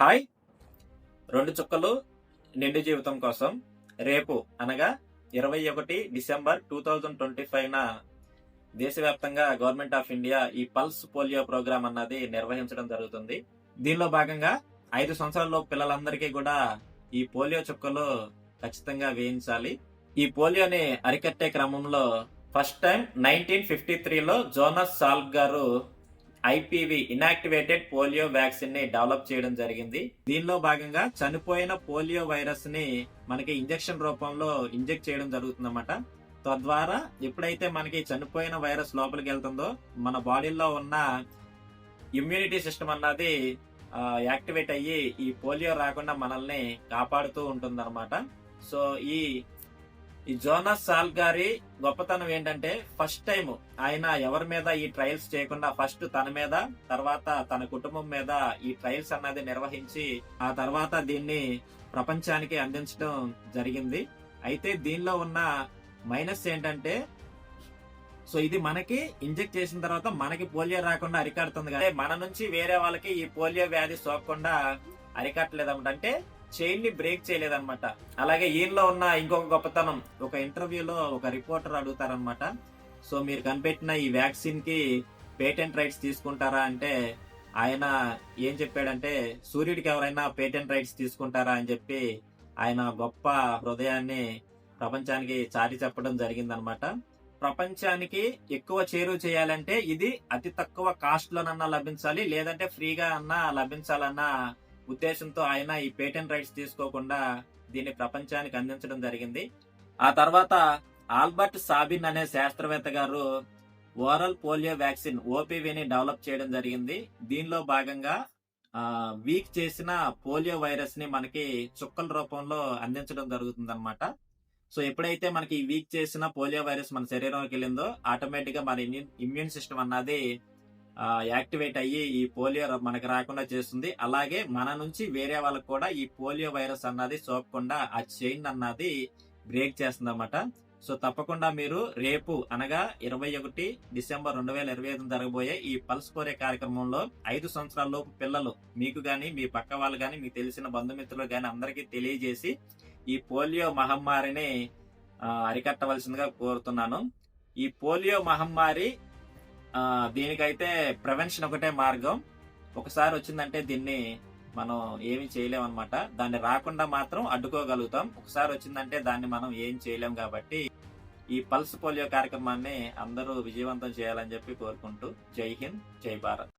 Hi. రెండు చుక్కలు నిండు జీవితం కోసం రేపు అనగా ఇరవై ఒకటి December two thousand twenty five దేశవ్యాప్తంగా గవర్నమెంట్ ఆఫ్ ఇండియా ఈ పల్స్ పోలియో ప్రోగ్రామ్ అన్నది నిర్వహించడం జరుగుతుంది. దీనిలో భాగంగా ఐదు సంవత్సరాల్లో పిల్లలందరికీ కూడా ఈ పోలియో చుక్కలు ఖచ్చితంగా వేయించాలి. ఈ పోలియోని అరికట్టే క్రమంలో ఫస్ట్ టైం నైన్టీన్ ఫిఫ్టీ త్రీలో జోనస్ సాల్వ్ గారు ఐపీవి ఇనాక్టివేటెడ్ పోలియో వ్యాక్సిన్ని డెవలప్ చేయడం జరిగింది. దీనిలో భాగంగా చనిపోయిన పోలియో వైరస్ని మనకి ఇంజెక్షన్ రూపంలో ఇంజెక్ట్ చేయడం జరుగుతుందన్నమాట. తద్వారా ఎప్పుడైతే మనకి చనిపోయిన వైరస్ లోపలికి వెళ్తుందో మన బాడీలో ఉన్న ఇమ్యూనిటీ సిస్టమ్ అన్నది యాక్టివేట్ అయ్యి ఈ పోలియో రాకుండా మనల్ని కాపాడుతూ ఉంటుందన్నమాట. సో ఈ ఈ జోనస్ సాల్ గారి గొప్పతనం ఏంటంటే ఫస్ట్ టైం ఆయన ఎవరి మీద ఈ ట్రయల్స్ చేయకుండా ఫస్ట్ తన మీద తర్వాత తన కుటుంబం మీద ఈ ట్రయల్స్ అన్నది నిర్వహించి ఆ తర్వాత దీన్ని ప్రపంచానికి అందించడం జరిగింది. అయితే దీనిలో ఉన్న మైనస్ ఏంటంటే సో ఇది మనకి ఇంజెక్ట్ చేసిన తర్వాత మనకి పోలియో రాకుండా అరికడుతుంది కదా. మన నుంచి వేరే వాళ్ళకి ఈ పోలియో వ్యాధి సోకకుండా అరికట్టలేదు అంటే చైన్ని బ్రేక్ చేయలేదన్నమాట. అలాగే ఈయనలో ఉన్న ఇంకొక గొప్పతనం ఒక ఇంటర్వ్యూలో ఒక రిపోర్టర్ అడుగుతారనమాట సో మీరు కనిపెట్టిన ఈ వ్యాక్సిన్కి పేటెంట్ రైట్స్ తీసుకుంటారా అంటే ఆయన ఏం చెప్పాడంటే సూర్యుడికి ఎవరైనా పేటెంట్ రైట్స్ తీసుకుంటారా? అని చెప్పి ఆయన గొప్ప హృదయాన్ని ప్రపంచానికి చాటి చెప్పడం జరిగిందనమాట ప్రపంచానికి ఎక్కువ చేరువ చేయాలంటే ఇది అతి తక్కువ కాస్ట్ లోనన్నా లభించాలి లేదంటే ఫ్రీగా అన్నా లభించాలన్నా ఉద్దేశంతో ఆయన ఈ పేటెంట్ రైట్స్ తీసుకోకుండా దీన్ని ప్రపంచానికి అందించడం జరిగింది. ఆ తర్వాత ఆల్బర్ట్ సాబిన్ అనే శాస్త్రవేత్త గారు ఓరల్ పోలియో వ్యాక్సిన్ ఓపీవీని డెవలప్ చేయడం జరిగింది. దీనిలో భాగంగా వీక్ చేసిన పోలియో వైరస్ని మనకి చుక్కల రూపంలో అందించడం జరుగుతుంది అనమాట సో ఎప్పుడైతే మనకి వీక్ చేసిన పోలియో వైరస్ మన శరీరంలోకి వెళ్ళిందో ఆటోమేటిక్గా మన ఇమ్యూన్ సిస్టమ్ అన్నది యాక్టివేట్ అయ్యి ఈ పోలియో మనకు రాకుండా చేస్తుంది. అలాగే మన నుంచి వేరే వాళ్ళకు కూడా ఈ పోలియో వైరస్ అన్నది సోకకుండా ఆ చైన్ అన్నది బ్రేక్ చేస్తుంది అన్నమాట సో తప్పకుండా మీరు రేపు అనగా ఇరవై ఒకటి డిసెంబర్ రెండు వేల ఇరవై ఐదు జరగబోయే ఈ పల్స్ కోరే కార్యక్రమంలో ఐదు సంవత్సరాల లోపు పిల్లలు మీకు గాని మీ పక్క వాళ్ళు గాని మీకు తెలిసిన బంధుమిత్రులు గాని అందరికీ తెలియజేసి ఈ పోలియో మహమ్మారిని అరికట్టవలసిందిగా కోరుతున్నాను. ఈ పోలియో మహమ్మారి దీనికైతే ప్రివెన్షన్ ఒకటే మార్గం. ఒకసారి వచ్చిందంటే దీన్ని మనం ఏమి చేయలేం అనమాట దాన్ని రాకుండా మాత్రం అడ్డుకోగలుగుతాం. ఒకసారి వచ్చిందంటే దాన్ని మనం ఏం చేయలేం కాబట్టి ఈ పల్స్ పోలియో కార్యక్రమాన్ని అందరూ విజయవంతం చేయాలని చెప్పి కోరుకుంటూ జై హింద్ జై భారత్.